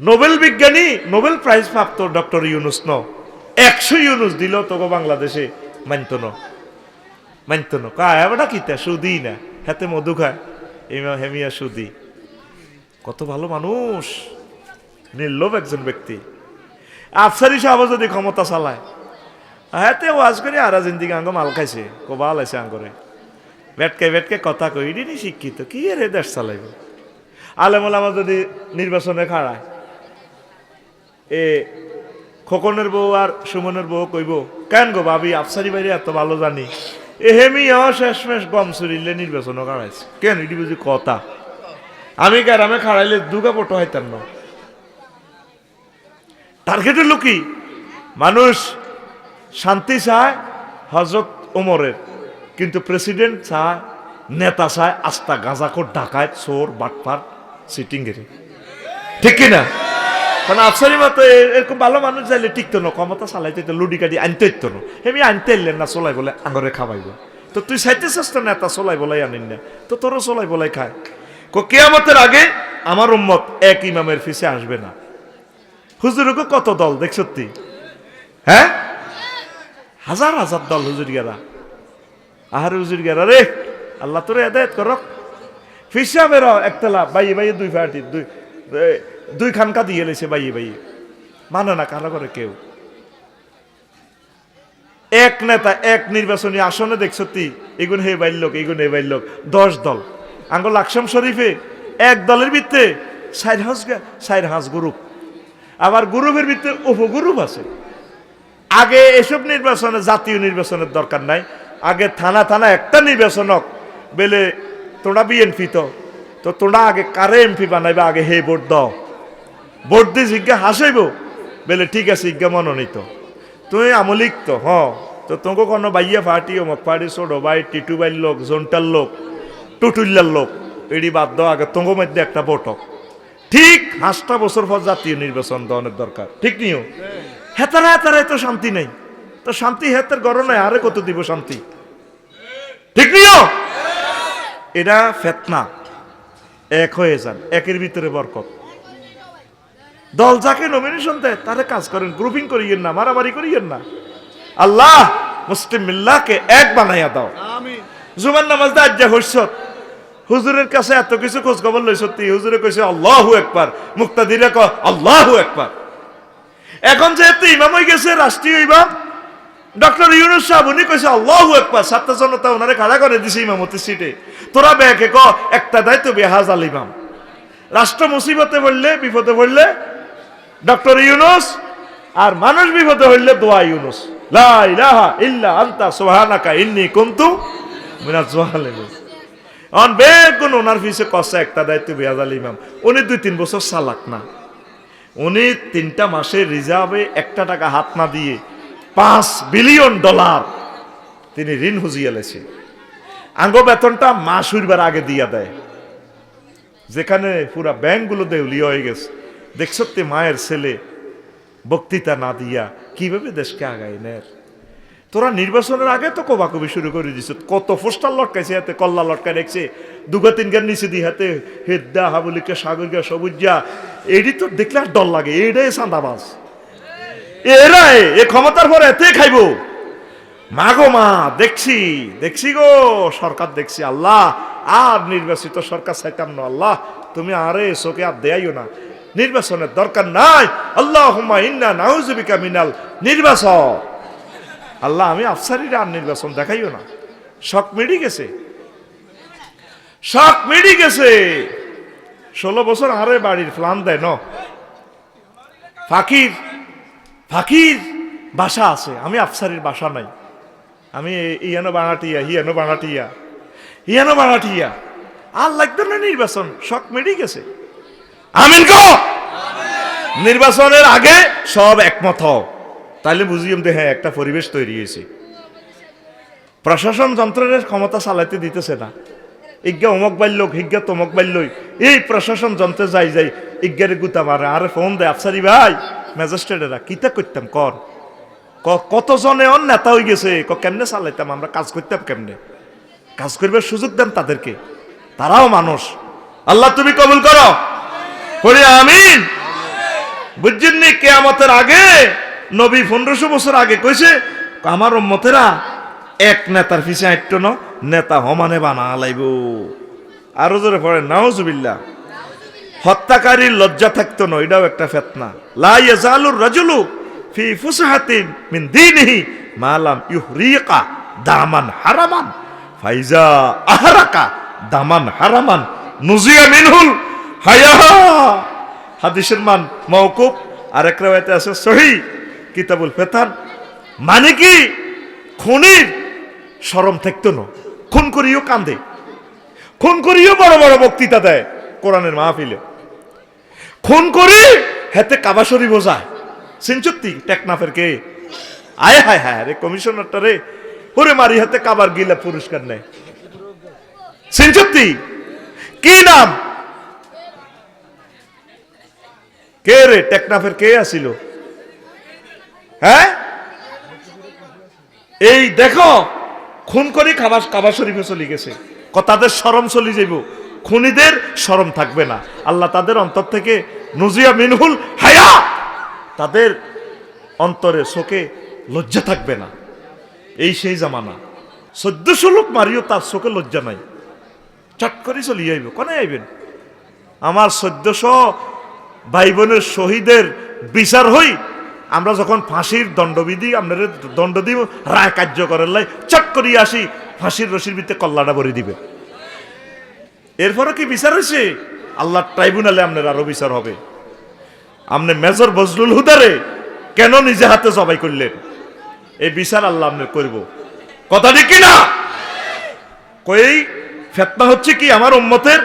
Nobel বিজ্ঞানী Nobel prize প্রাপ্ত doctor Yunus ন। একশো ইউনুস দিল তোকে বাংলাদেশে। মানত ন। মানত ন। কায় বেটা কিতা? সুদি না। হাতে মধু খায় হেমিয়া সুদি। কত ভালো মানুষ। নির্লোভ একজন ব্যক্তি। আফসারি সাহেব যদি ক্ষমতা চালায়। হাতে ওয়াজ করে আর জিন্দিগি আঙ্গ মাল খাইছে। কোবাল আছে আঙ্গরে। বেটকে বেটকে কথা কই, ইডি শিক্ষিত। কি রে দেশ চালাইব? আলেমুল আমার যদি নির্বাচনে খাড়ায়। এ, খোকনের বউ আর সুমনের বউ কইব, কেন গো ভাবি, আফসারি বাইরে এত ভালো জানি? এ হেমি শেষমেশ গম চুরিলে নির্বাচনও খাড়াইছে কেন? ইডি বুঝি কথা। আমি গ্রামে খাড়াইলে দুগা পটো হইতাম না। টার্গেট হলো কি মানুষ শান্তি চায় হজরত ওমরের, কিন্তু প্রেসিডেন্ট চায়, নেতা চায়, আস্তা গাঁজাখোর ডাকায় চোর, বাটপার, সিটিং ঠিক কিনা? কারণ আফসারি মতো এরকম ভালো মানুষ যাইলে টিকতো না, ক্ষমতা চালাইতে তো লুডি কাটি আনতে হইতো না। এমনি আনতে এলেন না, চলাই বলে আঙরে খাওয়াইব তো তুই চাইতে চেষ্টা না নেতা, চলাই বলাই আনিন না। তো তোরও চলাই বলাই খায়। কো কেয়ামতের আগে আমার উম্মত এক ইমামের ফিসে আসবে না। হুজুরকে কত দল, দেখ সত্যি। হ্যাঁ? হাজার হাজার দল হুজুর গেরা। আহার হুজুর গেরা রে, আল্লাহ তোরে এদায়ত করক। ফিসা বের একতলা, বাইয়ে বাইয়ে দুই ফাটি, দুই দুই খানকা দিয়ে লেছে বাইয়ে বাইয়ে মানে না, কারও করে কেউ? এক নেতা, এক নির্বাচনী আসনে দেখ, সত্যি, এগুন হে বাইর লোক, এগুন হে বাইর লোক। দশ দল। আঙ্গুল আকসাম শরীফে এক দলের ভিত্তে সাইড হাঁস সাইড হাঁস গ্রুপ আবার গ্রুপের ভিত্তে উপগ্রুপ আছে। আগে এসব নির্বাচনে, জাতীয় নির্বাচনের দরকার নাই। আগে থানা থানা একটা নির্বাচন হোক বেলে তোমরা বিএনপি তো। তো তোমরা আগে কারে এমপি বানাইবে, আগে হে ভোট দাও। ভোট দিয়ে জিজ্ঞা হাসাইব বেলে, ঠিক আছে জিজ্ঞা মনোনীত। তুই আমলিক তো, হ। তো তোমাকে কোনো বাইয়া ফাটি অমক ফাটি ছোট টিটু বাইর লোক, জোনটার লোক, টুটুল্লার লোক, এডি বাদ দাও, আগে তোমার মধ্যে একটা ভোট হোক ঠিক পাঁচটা বছর পর জাতীয় নির্বাচন দনের দরকার। ঠিক নিও। হেতারা হেতারা, তো শান্তি নেই। তো শান্তি হেতের গরম নয়, আরে কত দিব শান্তি? ঠিক নিও। এটা ফেতনা, এক হয়ে যান, একের ভিতরে বরকত। দল যাকে নমিনেশন দেয় তারে কাজ করেন গ্রুপিং করিয়েন না মারামারি করিয়েন না। আল্লাহ মুসলিম মিল্লাহকে এক বানাইয়া দাও। জুমার নামাজ দা আজ্জা হইছত হুজুরের কাছে এত কিছু খোঁজ খবর লই সত্যি হুজুরে কইছে আল্লাহু একবার মুক্তাদিরে ক আল্লাহু একবার এখন যেহেতু ইমাম হয়ে গেছে রাষ্ট্রীয় ইমাম ডক্টর ইউনুস সাহেব উনি কইছে আল্লাহু একবার ছাত্র জনতা ওনারে খাড়া করে দিছে ইমামতি সিটে। তোরা ব্যাকে ক একটা দায়িত্ব বেহাজ আল ইমাম। রাষ্ট্র মুসিবতে পড়লে বিপদে পড়লে ডক্টর ইউনুস, আর মানুষ বিপদে হইলে দোয়া ইউনুস। ইল্লা আনতা অন বেগুন একটা উনি দুই তিন বছর না। উনি তিনটা মাসের রিজার্ভে একটা টাকা হাত না দিয়ে পাঁচ বিলিয়ন ডলার তিনি ঋণ হুজিয়ে লেছে আঙ্গ বেতনটা মাস আগে দিয়া দেয়। যেখানে পুরা ব্যাংকগুলো দেউলিয়া হয়ে গেছে। দেখছ তে মায়ের ছেলে? বক্তৃতা না দিয়া কীভাবে দেশকে আগায় নেয়? তোরা নির্বাচনের আগে তো কবাকবি শুরু করে দিছ। কত পোস্টার লটকাইছে হাতে, কল্লা লটকাই রেখছে। দুগা তিন গান নিচে দিয়ে হাতে হেদ্দা, হাবুলিকা সবুজা। এডি তো দেখলে আর ডর লাগে এটাই সান্দাবাজ এরা এ ক্ষমতার পর এতে খাইবো। মা গো মা, দেখছি দেখছি গো, সরকার দেখছি। আল্লাহ, আর নির্বাচিত সরকার চাইতাম না, আল্লাহ। তুমি আরে এসোকে আর দেয়াইও না। নির্বাচনের দরকার নাই। আল্লাহ ইন্না মিনাল নির্বাচন। আল্লাহ, আমি আফসারির আর নির্বাচন দেখাইও না। শখ মিড়ি গেছে। শখ মিড়ি গেছে। ষোলো বছর আরে বাড়ির প্লান দেয়, ন? ফাকির ফাকির বাসা আছে। আমি আফসারির বাসা নাই। আমি ইয়ানো বানাটিয়া, হিয়ানো বানাটিয়া। হিয়ানো বানাটিয়া। আর লাগতো না নির্বাচন। শখ মেরেই গেছে। আমিন কো। নির্বাচনের আগে সব একমত হও। তাইলে বুঝিয়ে দে হ্যাঁ একটা পরিবেশ তৈরি হয়েছে। প্রশাসন যন্ত্রের ক্ষমতা চালাইতে দিতেছে না। ইজ্ঞা অমক বাল্য হিজ্ঞা তমক বাল্যই। এই প্রশাসন যন্ত্রে যাই যাই ইজ্ঞারে গুতা মারে। আরে ফোন দেয় আফসারি ভাই, ম্যাজিস্ট্রেটেরা, কিতা করতাম কর। কতজনে অন নেতা হয়ে গেছে? ক, কেমনে চালাইতাম আমরা? কাজ করতাম কেমনে? কাজ করবার সুযোগ দেন তাদেরকে। তারাও মানুষ। আল্লাহ তুমি কবুল করো। বলি আমিন। বুঝছেন নি কেয়ামতের আগে, নবী পনেরোশো বছর আগে কইছে, আমার উম্মতেরা এক নেতার পিছে আইট্ট ন নেতা হমানে বানা লাইব। আরও জোরে পড়ে নাওজুবিল্লাহ হত্যাকারীর লজ্জা থাকতো না, এটাও একটা ফেতনা। লা ইয়াজালুর রাজুলু ফি ফুসহাতিন মিন দীনিহি মালাম ইউহরিকা দামান হারামান, ফাইজা আহরাকা দামান হারামান, নুজিয়া মিনহুল হায়া! হাদিসের মান মওকুফ আর এক রাওয়ায়াতে আছে সহি কিতাবুল ফেতান। মানে কি? খুনির শরম থাকতো না। খুন করিও কান্দে। খুন করিও বড় বড় বক্তৃতা দেয় কোরআনের মাহফিলে। খুন করি হেতে কাবাসরি বোঝায় সিনচুত্তি টেকনাফের কে? আয় হায় হায় রে কমিশনারটা রে। ওরে মারি হাতে কাবার গিলা পুরস্কার নেয়। সিনচুত্তি কি নাম? কে রে? টেকনাফের কে আসিল হ্যাঁ? এই দেখো, খুন করি খাবার কাবা শরীফে চলে গেছে। তাদের সরম চলে যাইব। খুনিদের সরম থাকবে না। আল্লাহ তাদের অন্তর থেকে নজিয়া মিনহুল হায়া তাদের অন্তরে চোখে লজ্জা থাকবে না। এই সেই জামানা। চোদ্দশো লোক মারিও তার চোখে লজ্জা নাই। চট করে চলিয়ে আইব। কনে আইবেন? আমার চোদ্দশো ভাই বোনের শহীদের বিচার হই, আমরা যখন ফাঁসির দণ্ডবিধি আপনার দণ্ড দিব রায় কার্যকরের লাই চট করিয়ে আসি, ফাঁসির রশির ভিত্তে কল্লাটা ভরে দিবে। এরপরে কি বিচার হয়েছে আল্লাহ ট্রাইব্যুনালে আপনার আরও বিচার হবে। আপনি মেজর বজলুল হুদারে কেন নিজে হাতে জবাই করলেন? এই বিচার আল্লাহ আপনার করব। কথা ঠিক কিনা? কই, ফেতনা হচ্ছে কি আমার উম্মতের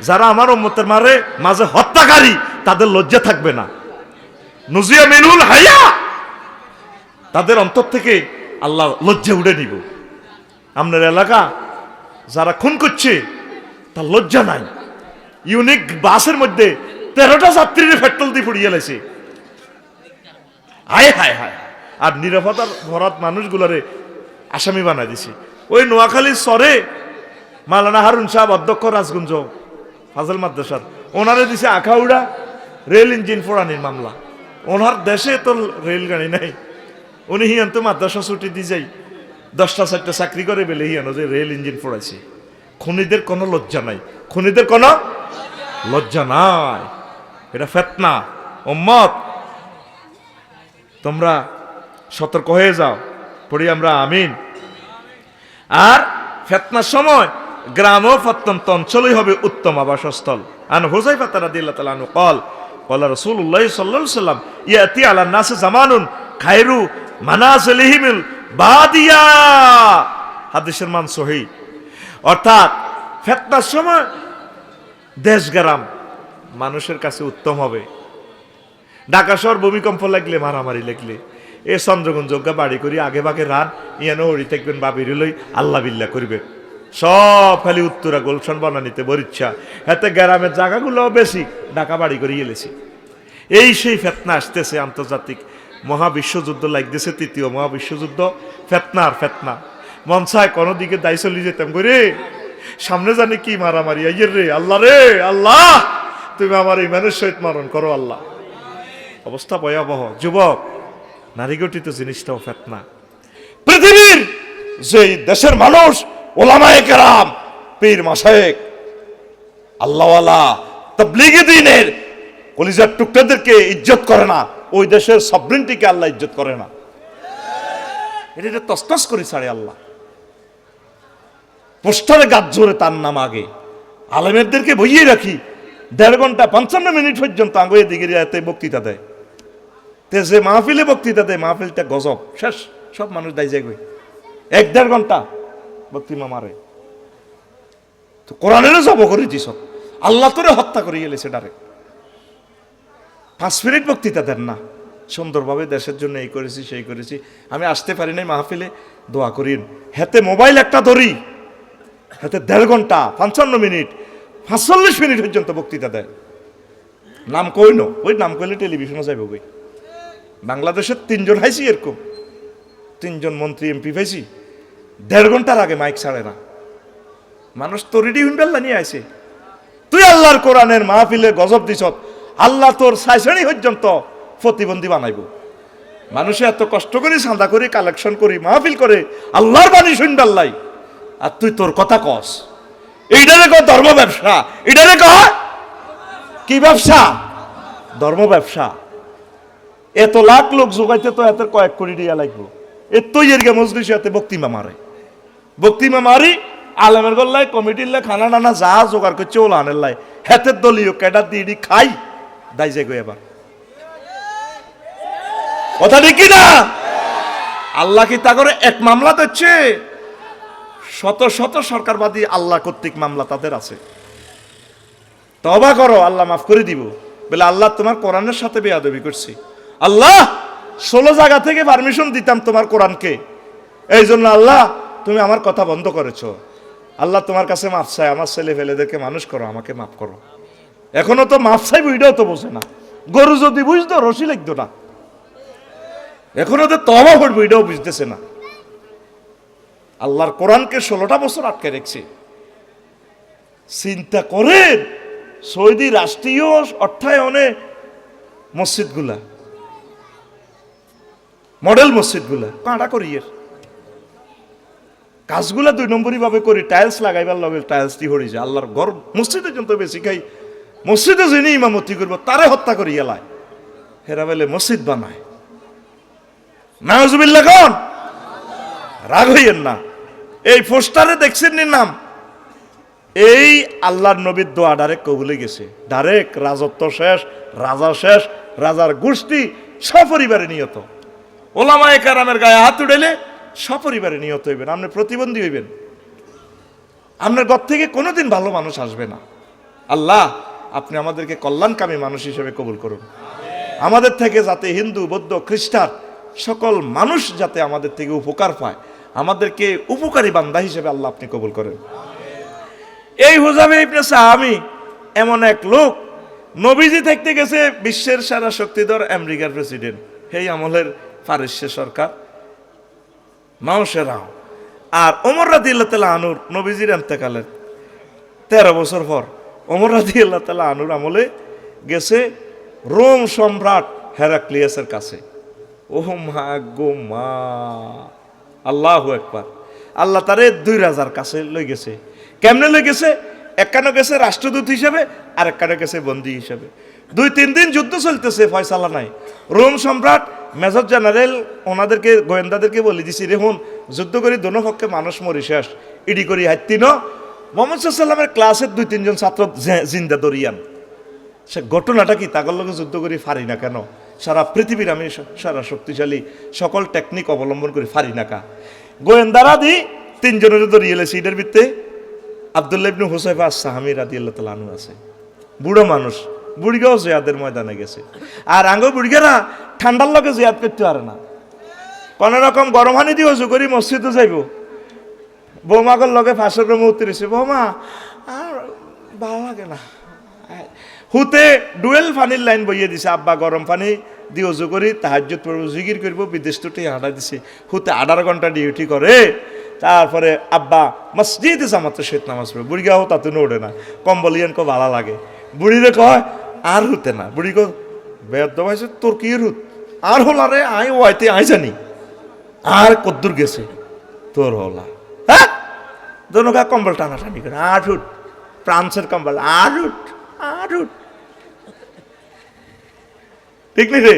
যারা আমার উম্মতের মারে মাঝে হত্যাকারী, তাদের লজ্জা থাকবে না। নজিয়া মিনুল হায়া! তাদের অন্তর থেকে আল্লাহ লজ্জা উড়ে নিব। আপনার এলাকা যারা খুন করছে, তার লজ্জা নাই। ইউনিক বাসের মধ্যে তেরোটা যাত্রীর পেট্রোল দিয়ে পুড়িয়ে লাইছে। হায় হায় হায় আর নিরাপত্তার ভরাত মানুষগুলোরে আসামি বানাই দিছে। ওই নোয়াখালীর সরে মালানা হারুন সাহেব অধ্যক্ষ রাজগুঞ্জ ফাজল মাদ্রাসার। ওনারে দিছে আখাউড়া রেল ইঞ্জিন ফোড়ানির মামলা। ওনার দেশে তো রেল গাড়ি নাই। উনি হিয়ান তো মাদ্রাসা ছুটি দিয়ে যাই। দশটা, চারটা চাকরি করে বেলে হিয়ানো যে রেল ইঞ্জিন ফোড়াইছে খুনিদের কোনো লজ্জা নাই। খুনিদের কোনো লজ্জা নাই। এটা ফেতনা। ওম্মত তোমরা সতর্ক হয়ে যাও। পড়ি আমরা আমিন। আর ফেতনার সময় গ্রাম ও প্রত্যন্ত অঞ্চলই হবে উত্তম আবাসস্থল। আন হুজাইফা তারা দিল্লা তালানু কল কল রসুল্লাহ সাল্লাহ সাল্লাম ইয়াতি আলা নাসে জামানুন খায়রু মানাসলিহিমিল বাদিয়া। হাদিসের মান সহি। অর্থাৎ ফেতনার সময় দেশ গ্রাম মানুষের কাছে উত্তম হবে। ঢাকা শহর ভূমিকম্প লাগলে, মারামারি লাগলে, এ চন্দ্রগঞ্জ বাড়ি করি, আগে ভাগে রান, ইয়ানো হরি থাকবেন বা বেরোলই আল্লাহ বিল্লা করবেন। সব খালি উত্তরা গোলশন বনানিতে বরিচ্ছা। এতে গ্রামের জায়গাগুলো বেশি, ঢাকা বাড়ি করে এলেছি। এই সেই ফেতনা আসতেছে আন্তর্জাতিক মহাবিশ্বযুদ্ধ লাগতেছে, তৃতীয় মহাবিশ্বযুদ্ধ ফেতনা। আর ফেতনা মনসায় কোনো দিকে দায় চলি যেতাম করে সামনে জানি কি মারামারি আইয়ের রে, আল্লাহ রে, আল্লাহ! তুমি আমার ইমানের সহিত মারণ করো, আল্লাহ। অবস্থা ভয়াবহ। যুবক, নারী গঠিত জিনিসটাও ফেতনা। পৃথিবীর যে দেশের মানুষ ওলামায়ে কেরাম, পীর মাসায়েক আল্লাহওয়ালা তবলিগি দিনের কলিজার টুকটাদেরকে ইজ্জত করে না, ওই দেশের সবরিনটিকে আল্লাহ ইজ্জত করে না। এটা এটা তসতস করে ছাড়ে আল্লাহ। পোস্টারে গাছ জোরে তার নাম আগে। আলেমেরদেরকে বইয়ে রাখি, দেড় ঘণ্টা পঞ্চান্ন মিনিট পর্যন্ত আগে দিকে এতে বক্তৃতা দেয়। তে যে মাহফিলে বক্তৃতা দেয়, মাহফিলটা গজব, শেষ, সব মানুষ দায় যায় এক দেড় ঘণ্টা বক্তৃমা মারে তো কোরআনেরও জব করে দিস আল্লাহ তোরে হত্যা করে গেলেছে ডারে। পাঁচ মিনিট বক্তৃতা দেন না। সুন্দরভাবে দেশের জন্য এই করেছি, সেই করেছি। আমি আসতে পারি নাই মাহফিলে, দোয়া করিন। হাতে মোবাইল একটা ধরি হেতে দেড় ঘণ্টা, পঞ্চান্ন মিনিট, পাঁচচল্লিশ মিনিট পর্যন্ত বক্তৃতা দেয়। নাম কই ন? ওই নাম কইলে টেলিভিশনে যাইব কই? বাংলাদেশের তিনজন হাইছি এরকম। তিনজন মন্ত্রী, এমপি পাইছি। দেড় ঘণ্টার আগে মাইক ছাড়ে না। মানুষ তো রেডি হুইন্ডাল্লা নিয়ে আইছে। তুই আল্লাহর কোরআনের মাহফিলে গজব দিছ, আল্লাহ তোর সাইসানি পর্যন্ত প্রতিবন্ধী বানাইব। মানুষে এত কষ্ট করি চাঁদা করি কালেকশন করি মাহফিল করে আল্লাহর বাণী শুনবে আল্লাহ আর তুই তোর কথা কস এইটারে কয় ধর্ম ব্যবসা এটারে কয় কি ব্যবসা? ধর্ম ব্যবসা। এত লাখ লোক জোগাইতে তো এত কয়েক কোটি দিয়া লাগবো। এতই এর গে মজলিস এতে বক্তিমা মারে। বক্তিমা মারি আলেমের গল্লাই কমিটির লাই খানা নানা যা জোগাড় করছে ওলা আনের লাই। হেতের দলীয় ক্যাডার দিয়ে খাই? দাই যাই গো এবার। কথা ঠিক না আল্লাহ কি তা করে এক মামলা দিচ্ছে? শত শত সরকারবাদী আল্লাহ কর্তৃক মামলা তাদের আছে। তবা করো, আল্লাহ মাফ করে দিব। বলে আল্লাহ তোমার কোরআনের সাথে বেয়াদবি করছি। আল্লাহ, ষোলো জায়গা থেকে পারমিশন দিতাম তোমার কোরআনকে। এই জন্য আল্লাহ তুমি আমার কথা বন্ধ করেছ। আল্লাহ তোমার কাছে মাফ চাই আমার ছেলে ফেলেদেরকে মানুষ করো, আমাকে মাফ করো। এখনও তো মাফ চাই বুঝটাও তো বোঝে না। গরু যদি বুঝতো রসি লাগতো না। এখনও তো তবা পড়ব এটাও বুঝতেছে না। আল্লাহর কোরআনকে ষোলোটা বছর আটকে রেখেছে। চিন্তা করেন, সৌদি রাষ্ট্রীয় অর্থায়নে মসজিদগুলা, মডেল মসজিদগুলা কাঁটা করি এর কাজগুলা দুই নম্বরই ভাবে করি টাইলস লাগাইবার লগে টাইলস দি হরি যায়। আল্লাহর ঘর মসজিদে যত বেশি খাই, মসজিদে যিনি ইমামতি করব, তারে হত্যা করি এলায়। হেরা বেলে, মসজিদ বানায়। নাজুবিল্লা কন? রাগ হইয়েন না। এই পোস্টারে দেখছেন নি নাম? এই আল্লাহর নবীর দোয়া ডাইরেক্ট কবুলে গেছে। ডাইরেক্ট রাজত্ব শেষ, রাজা শেষ, রাজার গোষ্ঠী, সপরিবারে নিয়ত ওলামা কারামের গায়ে হাত উড়েলে সপরিবারে নিহত হইবেন আপনি প্রতিবন্ধী হইবেন। আপনার ঘর থেকে কোনোদিন ভালো মানুষ আসবে না। আল্লাহ, আপনি আমাদেরকে কল্যাণকামী মানুষ হিসেবে কবুল করুন। আমাদের থেকে যাতে হিন্দু, বৌদ্ধ, খ্রিস্টান সকল মানুষ যাতে আমাদের থেকে উপকার পায়, আমাদেরকে উপকারী বান্দা হিসেবে আল্লাহ আপনি কবুল করেন। এই হুজাবে ইবনে সাহামি এমন এক লোক, নবীজি থাকতে গেছে বিশ্বের সারা শক্তিধর আমেরিকার প্রেসিডেন্ট। সেই আমলের ফারিস্য সরকার মাউসেরাও আর ওমর রাদি আল্লাহ তালা আনুর নবীজির এন্তেকালের তেরো বছর পর ওমর রাদি আল্লাহ তালা আনুর আমলে গেছে রোম সম্রাট হেরাক্লিয়াসের কাছে। ও মা গো মা, আল্লাহ একবার আল্লাহ তারে দুই রাজার কাছে লই গেছে। কেমনে লই গেছে? একখানে গেছে রাষ্ট্রদূত হিসেবে আর একখানে গেছে বন্দী হিসেবে। দুই তিন দিন যুদ্ধ চলতেছে, ফয়সালা নাই। রোম সম্রাট মেজর জেনারেল, ওনাদেরকে, গোয়েন্দাদেরকে বলে দিছি রেহুন যুদ্ধ করি, দোনো পক্ষে মানুষ মরি, শেষ। ইডি করি হাইতিন মোহাম্মদ সাল্লামের ক্লাসের দুই তিনজন ছাত্র জিন্দা দরিয়ান। সে ঘটনাটা কি? তাগর লগে যুদ্ধ করি, ফারি না কেন? সারা পৃথিবীর আমি সারা শক্তিশালী সকল টেকনিক অবলম্বন করি, ফারি না কা। গোয়েন্দারা দি তিনজনের এলে সিটের ভিত্তে। আবদুল্লাহ ইবনু হুসাইফা সাহামি রাদি আল্লাহ তালু আছে। বুড়ো মানুষ বুড়িগাও জিয়াদের ময়দানে গেছে। আর আঙ্গ বুড়িগারা ঠান্ডার লগে জিয়াদ করতে পারে না। কোনো রকম গরম হানি দিয়ে অজু করি মসজিদে যাইব। বৌমাগর লগে ফাঁসের রুমে উতরেছে বৌমা, আর ভালো লাগে না। হুতে ডুয়েল পানির লাইন বইয়ে দিছে, আব্বা, গরম পানি দিয়ে অজু করি তাহাজ্জত পড়ব, জিগির করব, বিদেশ তো হাঁটা দিছে। হুতে আঠারো ঘণ্টা ডিউটি করে। তারপরে, আব্বা, মসজিদে জামাতে শীত নামাজ পড়ে বুড়ি গাও তাতে ওঠে না কম্বলিয়ান কো ভালো লাগে। বুড়িরে কয় আর হুতে না। বুড়ি কো বেদ ভাইছে তোর কি হুত? আর হল আরে আই ওয়াইতে আই জানি। আর কদ্দুর গেছে, তোর হলা। হ্যাঁ? দোনো গা কম্বল টানা টানি করে আট উঠ ফ্রান্সের কম্বল আট উঠ আট উঠ ঠিক নি রে?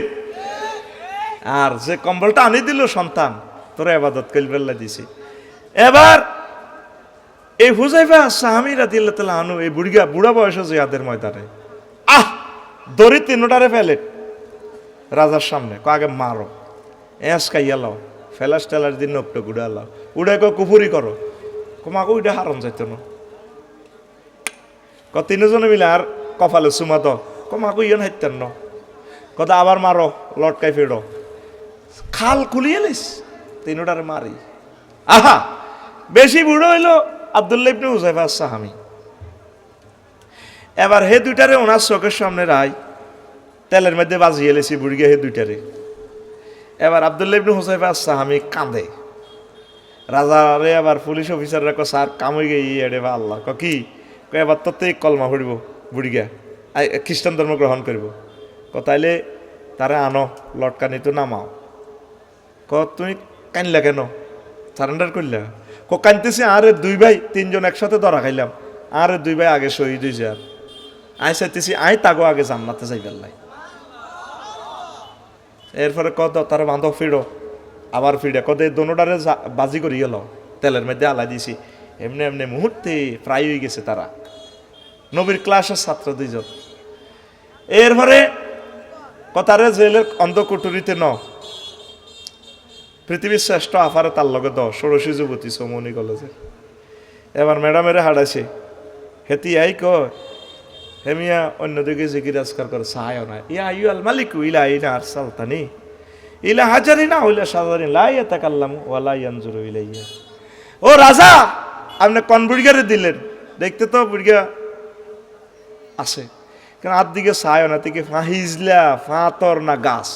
আর যে কম্বলটা আনি দিল সন্তান, তোরা আবাদত কলবেল্লা দিছি। এবার এই হুজাইফা সাহামি রাদিল্লাহ তালা আনু এই বুড়িগা, বুড়া বয়স জিয়াদের ময়দানে দড়ি তিনটারে ফেলেট রাজার সামনে ক আগে মারো। এস খাইয়া লাও। ফেলাস টেলার দিন নকটা গুড়া লাও। উড়ে কো কুফুরি করো। কমাকে উঠে হারন যাইতো না। ক তিনজনে মিলে আর কপালে চুমা তো কমাকে ইয়ন হাইতেন ন। কথা আবার মারো। লটকাই ফেরো। খাল খুলিয়ে লিস তিনটারে মারি। আহা! বেশি বুড়ো হইল আবদুল্লাহ ইবনে হুজাইফা সাহামি এবার হে দুইটারে ওনার চোখের সামনে রায়। তেলের মধ্যে বাজিয়ে এলেছি বুড়িগে হে দুইটারে। এবার আবদুল্লাহ ইবনে হুসাইফা সাহামি কাঁদে। রাজারে আবার পুলিশ অফিসাররা ক স্যার কামই গে এড়ে বা আল্লাহ। ক? কি এবার তোতে কলমা পড়িব বুড়িগা খ্রিস্টান ধর্ম গ্রহণ করিব। ক তাইলে তারে আনো, লটকানি তো নামাও। ক তুমি কানলা কেন? সারেন্ডার করলা। ক কানতেছি, আরে দুই ভাই তিনজন একসাথে ধরা খাইলাম। আরে দুই ভাই আগে শহীদ হয়েছে আর। আই চাইতেছি আই তাগো আগে জান্নাতে যাই পেলাই এরপরে কত, তার বান্ধব ফিরো, আবার ফিরে, কত দোনোটারে বাজি করি গেল, তেলের মধ্যে আলা দিছি। এমনি এমনি মুহূর্তে প্রায় হয়ে গেছে তারা। নবীর ক্লাসের ছাত্র দুইজন। এরপরে কথারে জেলের অন্ধকুটুরিতে ন। পৃথিবীর শ্রেষ্ঠ আফারে তার লগে দ, ষোড়শী যুবতী সৌমনি কলেজে এবার ম্যাডামেরে হারাইছে। হেতি আই কয় হেমিয়া অন্যদিকে জিকির আজকার করে সাহায় না ইয়া ইউ আল মালিক ইলা ইনা আর সালতানি ইলা হাজারি না হইলে সাজারি লাই তাকাল্লাম ওয়ালা ইয়ানজুরু ইলাইয়া। ও রাজা, আপনি কোন বুড়িগারে দিলেন? দেখতে তো বুড়িগা আছে। কেন আর দিকে সায় না থেকে ফা হিজলা, ফা তর না গাছ?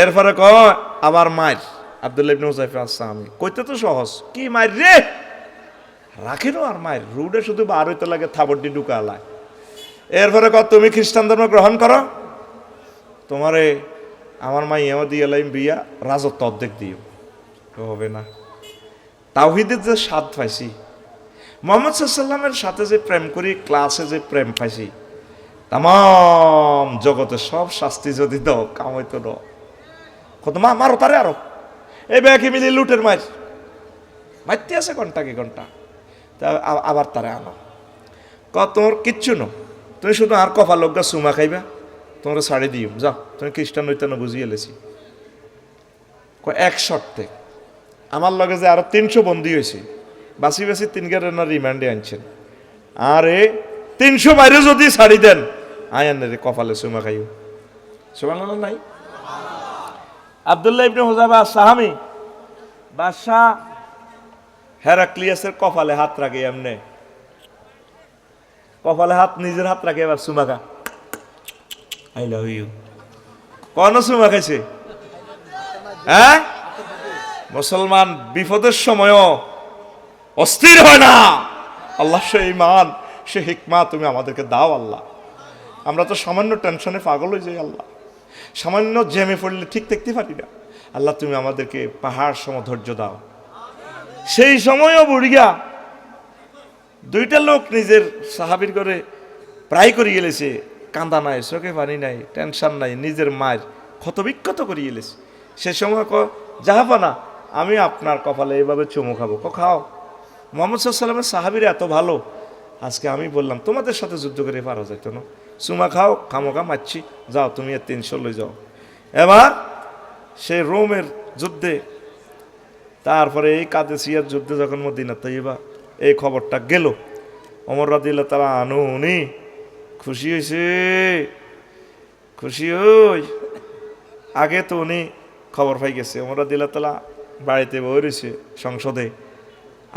এরপরে কয় আবার মার আব্দুল্লাহ ইবনে হুসাইফ আসসালামি। কইতে তো সহজ, কি মার রে? রাখিনো আর মায়ের, রুডে শুধু বার হইতে লাগে থাবরটি ঢুকালায়। এরপরে ক তুমি খ্রিস্টান ধর্ম গ্রহণ করো? তোমারে আমার মা ইয়া দিয়ে লাইম বিয়া, রাজত্ব অর্ধেক দিও। হবে না। তাওহিদের যে স্বাদ পাইছি, মোহাম্মদ সাল্লামের সাথে যে প্রেম করি, ক্লাসে যে প্রেম পাইছি তাম জগতে সব শাস্তি যদি দাও, কামাইতো দাও। কত মা, মারো তারে আরও। এই ব্যাগে মিলি লুটের মার মারতে আছে ঘণ্টা কি ঘণ্টা? তা আবার তারে আনো। ক তোমার কিচ্ছু ন। তুমি শুধু আর কফা লোকটা সুমা খাইবা। তোমার ছাড়ি দিও। যাও, তুমি খ্রিস্টান হইতে বুঝিয়ে এলেছি। ক এক শর্তে। আমার লগে যে আরও তিনশো বন্দি হয়েছে বাসি বাসি তিন না রিমান্ডে আনছেন। আরে, তিনশো বাইরে যদি ছাড়ি দেন, আয় আনে রে কপালে সুমা খাইও। সুমান নাই? আবদুল্লাহ ইবনে হুজাবা সাহামি, বাদশাহ হেরাক্লিয়াসের কপালে হাত রাখে এমনে। কপালে হাত, নিজের হাত রাখে, এবার সুমাকা। আই লাভ ইউ কোন সুমা খাইছে। হ্যাঁ? মুসলমান বিপদের সময়ও অস্থির হয় না। আল্লাহ সে ইমান সে হিকমা তুমি আমাদেরকে দাও আল্লাহ। আমরা তো সামান্য টেনশনে পাগল হয়ে যাই আল্লাহ। সামান্য জেমে পড়লে ঠিক দেখতে পারি না। আল্লাহ তুমি আমাদেরকে পাহাড় সম ধৈর্য দাও। সেই সময়ও বুড়িয়া দুইটা লোক নিজের সাহাবির করে প্রায় করে গেলেছে, কান্দা নাই, চোখে পানি নাই টেনশন নাই, নিজের মায়ের ক্ষতবিক্ষত করে গেলেছে। সে সময় ক যাহাবানা আমি আপনার কপালে এইভাবে চুমু খাব। ক খাও। মোহাম্মদ সাল্লামের সাহাবিরা এত ভালো। আজকে আমি বললাম, তোমাদের সাথে যুদ্ধ করে পারা যেত না। চুমা খাও, খামোখা মারছি। যাও, তুমি এর তিনশো লই যাও। এবার সে রোমের যুদ্ধে তারপরে এই কাদেসিয়ার যুদ্ধে যখন মদিনা তৈবা এই খবরটা গেল অমর রাদিল্লা তারা আনু উনি খুশি হয়েছে খুশি হই। আগে তো উনি খবর পাই গেছে অমর রাদিল্লা তালা বাড়িতে বই রয়েছে সংসদে।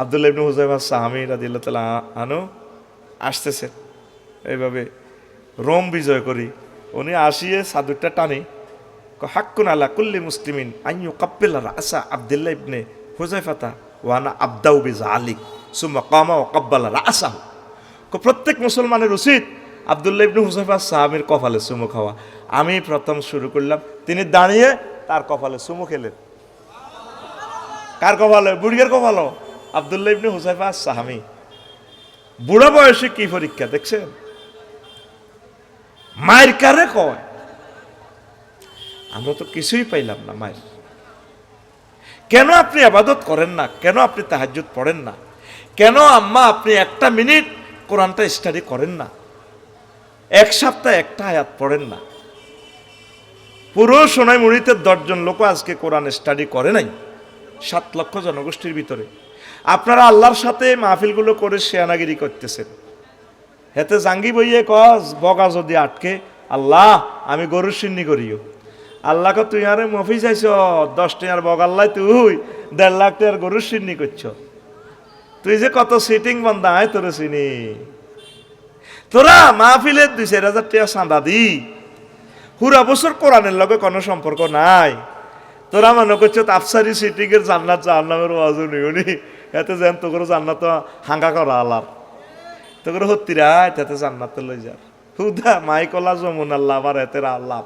আবদুল্লাহ ইবনু হুজাইফা সাহামি রাদিল্লা তালা আনু আসতেছে। এইভাবে রোম বিজয় করি। উনি আসিয়ে সাদুরটা টানি হাক্কুন আলা কুল্লি মুসলিমিন আইয়ু কাব্বিলা রাসা আব্দুল্লাহ ইবনে হুজাইফাতা ওয়ানা আবদাউ বি জালিক সুম্মা কামা ও কাব্বালা রাসা প্রত্যেক মুসলমানের উচিত আব্দুল্লাহ ইবনে হুজাইফা সাহাবির কপালে চুমু খাওয়া। আমি প্রথম শুরু করলাম, তিনি দাঁড়িয়ে তার কপালে চুমু খেলেন। কার কপালে? বুড়িয়ার কপালো। আব্দুল্লাহ ইবনে হুজাইফা সাহামি বুড়া বয়সে কি পরীক্ষা, দেখছেন? মায়ের কারে কয়? আমরা তো কিছুই পাইলাম না মায়ের। কেন আপনি আবাদত করেন না? কেন আপনি তাহাজ্জুদ পড়েন না? কেন আম্মা আপনি একটা মিনিট কোরআনটা স্টাডি করেন না? এক সপ্তাহ একটা আয়াত পড়েন না? পুরো সোনাই মুড়িতে দশজন লোক আজকে কোরআন স্টাডি করে নাই, সাত লক্ষ জনগোষ্ঠীর ভিতরে। আপনারা আল্লাহর সাথে মাহফিলগুলো করে শেয়ানাগিরি করতেছেন। হেতে জাঙ্গি বইয়ে কস, বগা যদি আটকে, আল্লাহ, আমি গরুর সিন্নি করিও। আল্লাহকে তুই আরে মফি চাইছ দশ টাকার বগাল্লাই তুই, দেড় লাখ টাকার গরুর সিন্নি করছ। তুই যে কত সিটিং বন্ধা আয় তোর চিনি। তোরা মাহফিলের দুই চার হাজার টাকা চাঁদা দি। হুরা বছর কোরআনের লগে কোনো সম্পর্ক নাই। তোরা মনে করছ আফসারি সিটিং এর জান্নাত, জাহান্নামের ওয়াজু নিউনি এতে যেন তো করে জান্নাত হাঙ্গা করা আলার তো করে হত্তিরা তাতে জান্নাত লই যা হুদা মাই কলা যমুন আল্লাহ আবার এতে আল্লাহ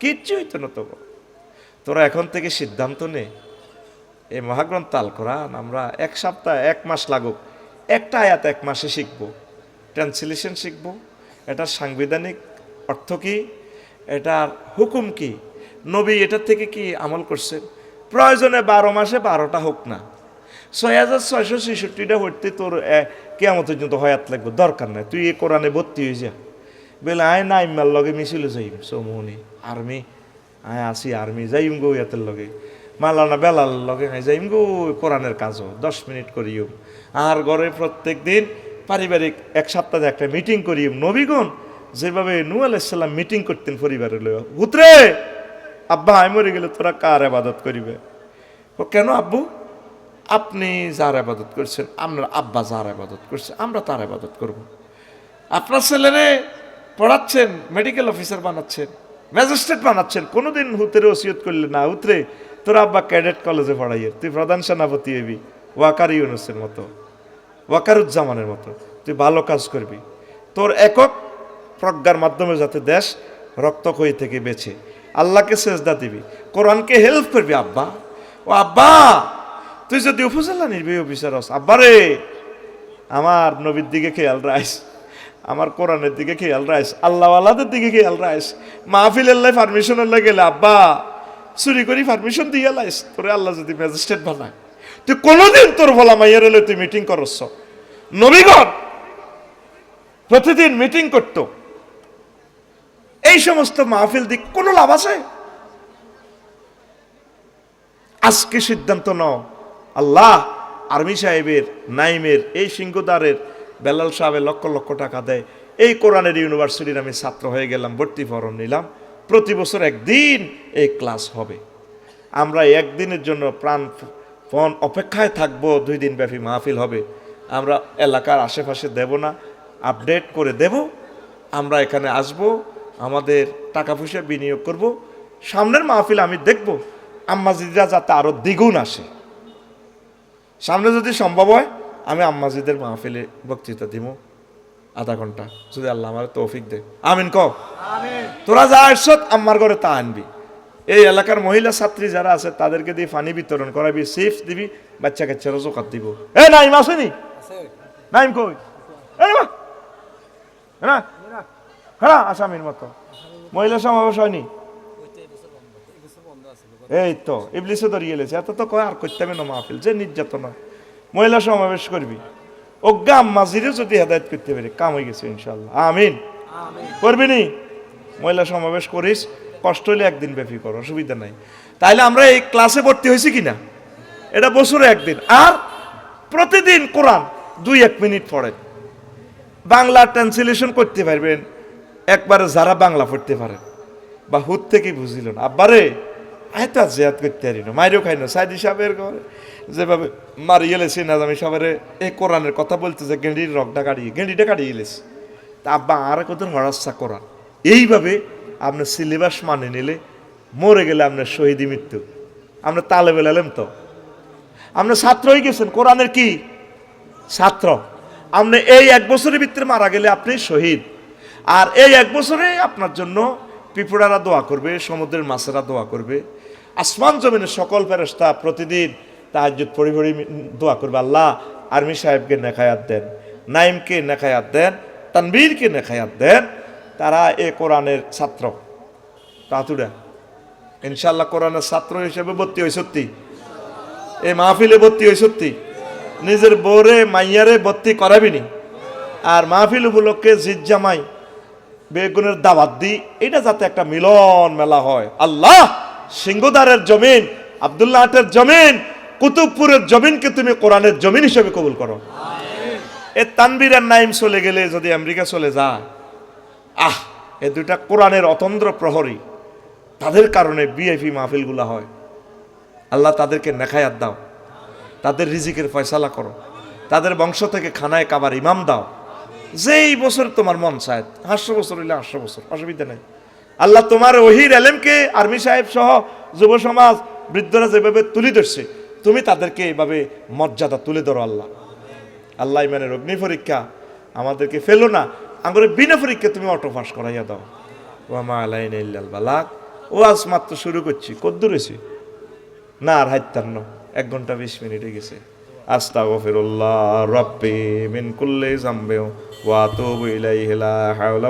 কিচ্ছু হইতো না তবু। তোরা এখন থেকে সিদ্ধান্ত নে, এই মহাগ্রন্থ আল কোরআন আমরা এক সপ্তাহ, এক মাস লাগুক, একটা আয়াত এক মাসে শিখব। ট্রান্সলেশন শিখব, এটার সাংবিধানিক অর্থ কি, এটার হুকুম কি, নবী এটার থেকে কি আমল করছেন? প্রয়োজনে বারো মাসে বারোটা হোক না। ছয় হাজার ছয়শো ছেষট্টিটা হইতে তোর কেমন পর্যন্ত হয়াত লাগবে, দরকার নাই। তুই এ কোরআনে ভর্তি হয়ে যা। বেলে আয় না ইমার লগে মিছিল যাইম সমুনি আর্মি আয় আসি আর্মি যাইম গো ইয়াতের লগে। মালানা বেলাল লগে আয়, যাইম গো কোরআনের কাজও, দশ মিনিট করিও আর ঘরে প্রত্যেক দিন পারিবারিক এক সপ্তাহে একটা মিটিং করিম নবীগণ, যেভাবে নু আলাইসাল্লাম মিটিং করতেন পরিবারের লগে উতরে আব্বা আমি মরে গেলে তোরা কার আবাদত করিবে? ও কেন আব্বু? আপনি যার আবাদত করছেন, আমরা আব্বা যার আবাদত করছে, আমরা তার আবাদত করব। আপনার ছেলেরে পড়াচ্ছেন মেডিকেল অফিসার বানাচ্ছেন ম্যাজিস্ট্রেট বানাচ্ছেন, কোনোদিন হুতরে ওসিয়ত করলে না। উতরে তোর আব্বা ক্যাডেট কলেজে পড়াইয়ের তুই প্রধান সেনাপতি হবি, ওয়াকার ইউনুসের মতো, ওয়াকারুজ্জামানের মতো। তুই ভালো কাজ করবি। তোর একক প্রজ্ঞার মাধ্যমে যাতে দেশ রক্তক্ষয়ী থেকে বেছে আল্লাহকে সেজদা দিবি। কোরআনকে হেল্প করবি, আব্বা। ও আব্বা, তুই যদি উপজেলা নির্বাহী অফিসার হস আব্বারে আমার নবীর দিকে খেয়াল রাইস আমার কোরআনের দিকে খেয়াল রাইস আল্লাহওয়ালাদের দিকে খেয়াল রাইস মাহফিল আল্লাহ পারমিশন আল্লাহ গেলে, আব্বা, চুরি করি পারমিশন দিয়ে লাইস, তোরে আল্লাহ যদি ম্যাজিস্ট্রেট বানায়। তুই কোনোদিন তোর ভোলা মাইয়ের এলে তুই মিটিং করছ নবীগণ প্রতিদিন মিটিং করতো। এই সমস্ত মাহফিল দিক কোনো লাভ আছে? আজকে সিদ্ধান্ত নাও, আল্লাহ আর্মি সাহেবের, নাইমের, এই সিংহদারের বেলাল সাহেবের লক্ষ লক্ষ টাকা দেয়। এই কোরআনের ইউনিভার্সিটির আমি ছাত্র হয়ে গেলাম, ভর্তি ফরম নিলাম। প্রতি বছর একদিন এই ক্লাস হবে। আমরা একদিনের জন্য প্রাণ ফোন অপেক্ষায় থাকব, দুই দিন ব্যাপী মাহফিল হবে। আমরা এলাকার আশেপাশে দেব না, আপডেট করে দেব। আমরা এখানে আসব, আমাদের টাকা পয়সা বিনিয়োগ করব। সামনের মাহফিল আমি দেখব আম্মাজিদরা যাতে আরও দ্বিগুণ আসে। সামনে যদি সম্ভব হয় আমি আম্মাজিদের মাহফিলে বক্তৃতা দিব আধা ঘণ্টা। যদি আল্লাহ আমার তৌফিক দে। আমিন ক তোরা যা আসছত আম্মার ঘরে তা আনবি। এই এলাকার মহিলা ছাত্রী যারা আছে তাদেরকে দিয়ে পানি বিতরণ করাবি চিপস দিবি বাচ্চা কাচ্চারও জোকাত দিব। এ নাইম আসেনি নাইম কই? মা। হ্যাঁ আসামির মতো। মহিলা সমাবেশ হয়নি? এই তো ইবলিসে ধরিয়ে এলেছে এত তো কয় আর করতে না মাহফিল। যে নির্যাতন হয়। মহিলা সমাবেশ করবি। অজ্ঞা আম্মাজিরে যদি হেদায়ত করতে পারে কাম হয়ে গেছে ইনশাল্লাহ আমিন। করবি নি? মহিলা সমাবেশ করিস কষ্ট হলে একদিন ব্যাপী কর অসুবিধা নাই। তাইলে আমরা এই ক্লাসে ভর্তি হয়েছি কিনা? এটা বছরে একদিন। আর প্রতিদিন কোরআন দুই এক মিনিট পড়েন। বাংলা ট্রান্সলেশন করতে পারবেন একবারে যারা বাংলা পড়তে পারেন। বা হুদ থেকে বুঝিল না। আব্বারে আয় তো জেয়াত করতে পারি না। মাইরেও খাই না। সাইদি সাহেবের ঘরে যেভাবে মারি এলেছি না, আমি সবারে এই কোরআনের কথা বলতে যে গেঁডির রকটা কাটিয়ে গেঁডিটা কাটিয়ে এলেছি তা আব্বা, আর কত হরাচ্ছা কোরআন? এইভাবে আপনার সিলেবাস মানে নিলে মরে গেলে আপনার শহীদি মৃত্যু। আমরা তালে বেলালেম তো। আপনার ছাত্র হয়ে গেছেন, কোরআনের কি? ছাত্র। আপনি এই এক বছরের ভিতরে মারা গেলে আপনি শহীদ। আর এই এক বছরে আপনার জন্য পিঁপড়ারা দোয়া করবে, সমুদ্রের মাছেরা দোয়া করবে। আসমান জমিনের সকল ফেরস্তা প্রতিদিন তাহাজ্জুদ পড়ি পড়ি দোয়া করবে। আল্লাহ আর্মি সাহেবকে নেখায়াত দেন, নাইমকে নেখায়াত দেন, তানবীরকে নেখায়াত দেন। তারা এ কোরআনের ছাত্র। তাতুরা ইনশাল্লাহ কোরআনের ছাত্র হিসেবে ভর্তি হয় সত্যি। এ মাহফিলে ভর্তি হয় সত্যি। নিজের বউরে, মাইয়ারে ভর্তি করাবিনি। আর মাহফিল উপলক্ষে জিদ জামাই, বেগুনের দাবাত দি এটা যাতে একটা মিলন মেলা হয়। আল্লাহ! সিংহদারের জমিন, আবদুল্লাহ আটের জমিন, কুতুবপুরের জমিনকে তুমি কোরআনের জমিন হিসেবে কবুল করো। এ তানবীরের নাইম চলে গেলে যদি আমেরিকা চলে যায় আহ, এ দুইটা কোরআনের অতন্দ্র প্রহরী, তাদের কারণে বিএফি মাহফিলগুলা হয়। আল্লাহ তাদেরকে নেখায়াত দাও, তাদের রিজিকের ফয়সালা করো, তাদের বংশ থেকে খানায় কাবার ইমাম দাও। যেই বছর তোমার মন চায় আটশো বছর হইলে আটশো বছর অসুবিধা নেই। আল্লাহ তোমার ওহির এলেমকে আর্মি সাহেব সহ যুব সমাজ বৃদ্ধরা যেভাবে তুলে ধরছে, তুমি তাদেরকে এইভাবে মর্যাদা তুলে ধরো আল্লাহ। আল্লাহ ইমানের অগ্নি পরীক্ষা আমাদেরকে ফেলো না আমাদের বিনা পরীক্ষা তুমি অটো পাস করাইয়া দাও। ও ওয়ামা আলাইন বালাক ও আজ মাত্র শুরু করছি, কদ্দূর হয়েছি না, আর হাইতান্ন এক ঘণ্টা বিশ মিনিটে গেছে। আস্তাগফিরুল্লাহ রব্বি মিন কুল্লি জামবে ওয়া আতুবু ইলাইহি লা হাওলা